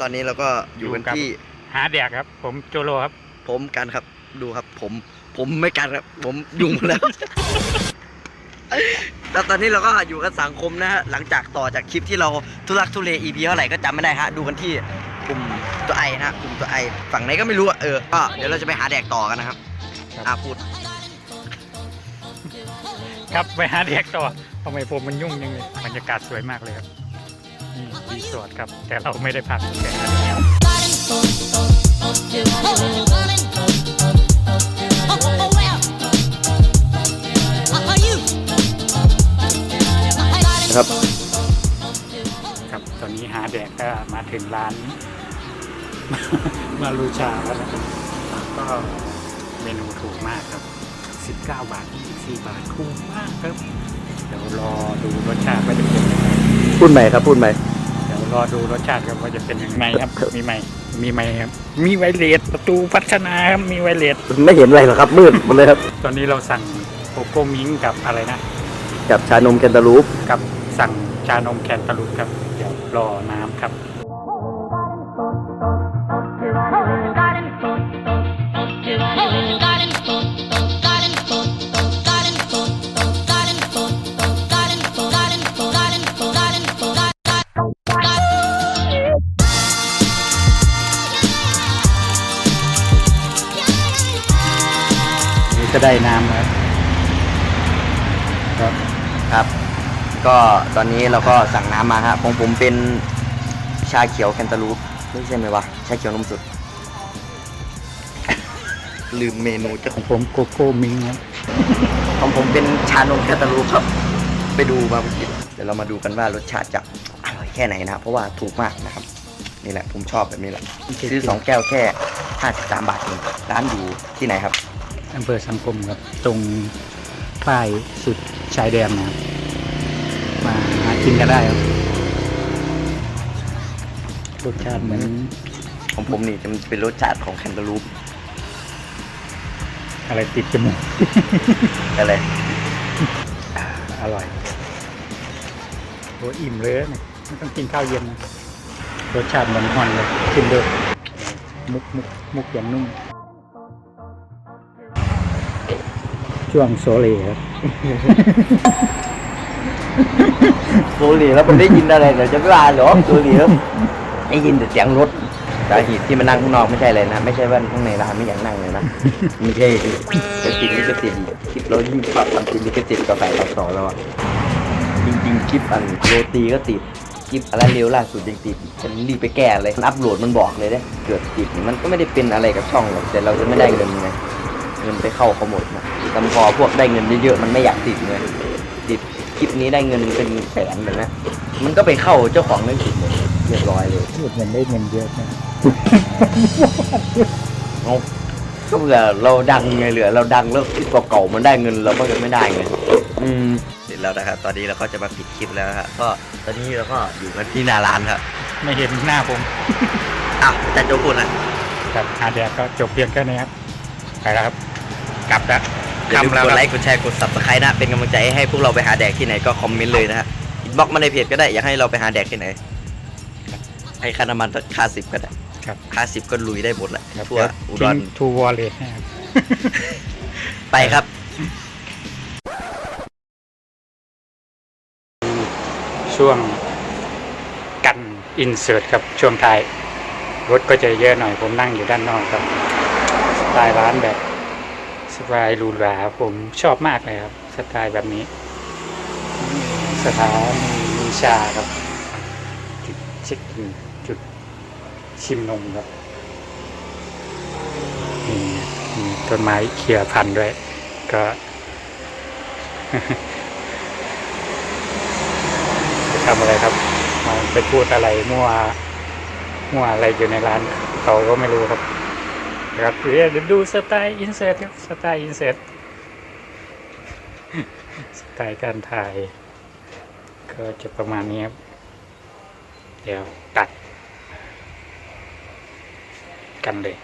ตอนนี้เราก็อยู่กันอยู่กับที่ หาแดกครับ ผมโจโลครับ ผมกันครับ ดูครับ ผม ผมไม่กันครับ ผมยุ่งหมดแล้วแล้วตอนนี้เราก็อยู่กันสังคมนะฮะ หลังจากต่อจากคลิปที่เราทุลักทุเล EP เท่าไหร่ก็จำไม่ได้ฮะ ดูกันที่กลุ่มตัวไอนะฮะกลุ่มตัวไอ ฝั่งไหนก็ไม่รู้อะเออ ก็เดี๋ยวเราจะไปหาแดกต่อกันนะครับครับอะพูด ครับไปหาแดกต่อทำไมผมมันยุ่งยังเลยบรรยากาศสวยมากเลยครับ นี่รีสอร์ทครับ แต่เราไม่ได้พักแค่นั้นเองครับ ครับตอนนี้หาแดกก็มาถึงร้าน มาลูชาแล้วนะครับก็เมนูถูกมากครับ 19 บาท24บาทคุ้มมากครับ เดี๋ยวรอดูรสชาติว่าจะเป็นยังไง พูดใหม่ครับพูดใหม่เดี๋ยวรอดูรสชาติครับว่าจะเป็นยังไงครับ มีไหมมีไหมครับ มีไวเลสประตูพัฒนาครับมีไวเลสไม่เห็นอะไรหรอกครับ มืดหมดเลยครับ ตอนนี้เราสั่งโกโก้มิงกับอะไรนะ กับชานมแคนตาลูปกับสั่งชานมแคนตาลูปครับ เดี๋ยวรอน้ำครับ นี่ก็ได้น้ำแล้วครับ ครับ ก็ตอนนี้เราก็สั่งน้ำมาฮะของผมเป็นชาเขียวแคนตาลูปไม่ใช่ไหมวะชาเขียวนมสดลืมเมนูเจ้าขขอองงผมโกโก้มิงครับของผมเป็นชานมแคนตาลูปครับ ไปดูมาเมื่อกี้เดี๋ยวเรามาดูกันว่ารสชาติจะอร่อยแค่ไหนนะครับเพราะว่าถูกมากนะครับนี่แหละผมชอบแบบนี้แหละซื้อสองแก้วแค่ 53 บาทเองร้านอยู่ที่ไหนครับ อำเภอสังคมครับ ตรงป้ายสุดชายแดนนะครับ มาหากินกันได้ครับ รสชาติเหมือนของผมนี่จะเป็นรสชาติของแคนตาลูปอะไรติดจมูก อะไร อร่อยโหอิ่มเลยเนี่ยไม่ต้องกินข้าวเย็นนะรสชาติเหมือนฮอนเลยกินเด้อมุกมุกมุกอย่างนุ่ม ช่วงโซเลครับโซลีแล้วมันได้ยินอะไรเดี๋ยวจะไม่ว่าเหรอโซลีแล้วได้ยินแต่เสียงรถสาเหตุที่มานั่งข้างนอกไม่ใช่อะไรนะ ไม่ใช่ว่าข้างในร้านไม่อยากนั่งเลยนะไม่ใช่จะติดลิขสิทธิ์คลิปเรายิ่งปรับทำติดลิขสิทธิ์ก็ใส่ต่อสอแล้วอะจริงๆคลิปอันโรตีก็ติดคลิปอะไรเร็วล่าสุดยังติดฉันรีบไปแก้เลยมันอัพโหลดมันบอกเลยเด้เกิดติดมันก็ไม่ได้เป็นอะไรกับช่องหรอกแต่เราจะไม่ได้เงินไง งินไปเข้าเขาหมดนะแต่พอพวกได้เงินเยอะๆมันไม่อยากติดไงติดคลิปนี้ได้เงินเป็นแสนเลยนะมันก็ไปเข้าเจ้าของเรื่องผิดหมดเรียบร้อยเลยพูดเหมือนได้เงินเยอะนะเอาก็เผื่อเราดังไงเหลือเราดังแล้วคลิปเก่าๆมันได้เงินเราก็ยังไม่ได้ไงอืมเสร็จแล้วนะครับตอนนี้เราก็จะมาปิดคลิปแล้วครับก็ตอนนี้เราก็อยู่กันที่หน้าร้านครับไม่เห็นหน้าผมอ้าวอาจารย์โจพูดนะครับหาแดดก็จบเพียงแค่นี้ครับไปแล้วครับ กลับแล้วอย่าลืมทำแล้วกดครับไลค์กดแชร์กด subscribe นะ เป็นกำลังใจให้พวกเราไปหาแดกที่ไหนก็คอมเมนต์เลยนะฮะอินบ็อกมาในเพจก็ได้อยากให้เราไปหาแดกที่ไหนให้ค่าน้ำมันสักค่าสิบก็ได้ครับค่าสิบก็ลุยได้หมดแหละครับทั่วอุดทิ้รงทูวอลเล็ตนะครับไปครับช่วงกันอินเสิร์ตครับช่วงท้ายรถก็จะเยอะหน่อยผมนั่งอยู่ด้านนอกครับสไตล์ร้านแบบ สไตล์หรูหราผมชอบมากเลยครับ สไตล์แบบนี้ สถานีมีชาครับจุดเช็คอินจุดชิมนมครับนี่มีต้นไม้เขี่ยพันด้วย ก็จะทำอะไรครับเอาไปพูดอะไรมั่วมั่วอะไรอยู่ในร้าน เขาก็ไม่รู้ครับ ครับเดี๋ยวดูสไตล์อินเสิร์ตครับสไตล์อินเสิร์ตสไตล์การถ่าย ก็จะประมาณนี้ครับ เดี๋ยวตัดกันเลย